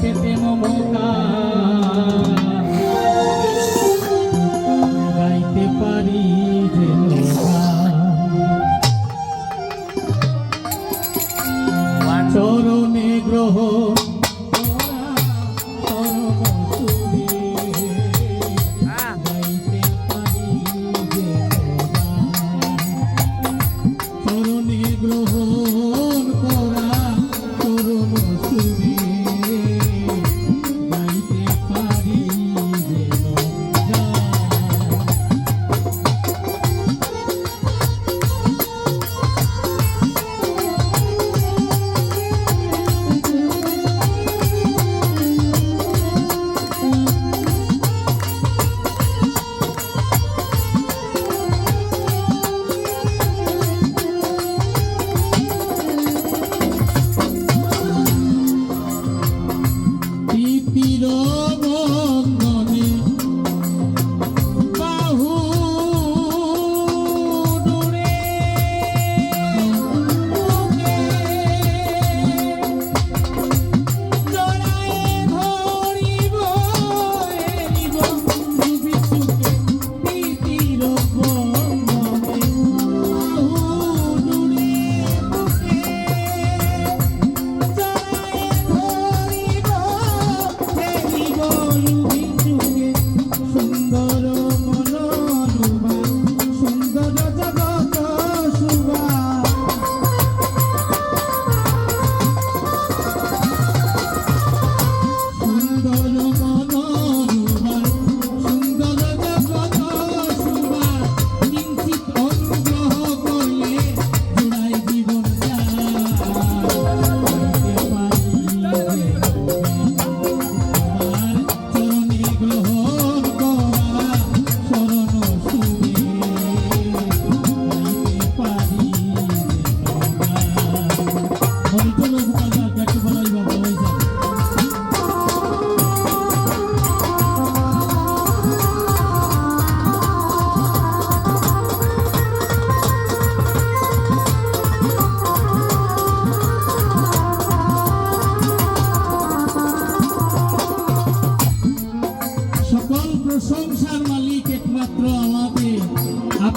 পেতে মমতা।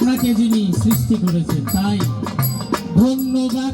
আপনাকে যিনি সৃষ্টি করেছেন তাই ধন্যবাদ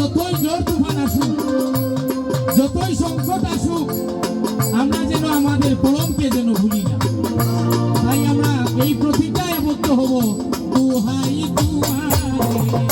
যতই জোর তুফান আসুক, যতই সংকট আসুক, আমরা যেন আমাদের পরমকে যেন ভুলি না। তাই আমরা এই প্রতিজ্ঞায় আবদ্ধ হব। তুহাই তুহাই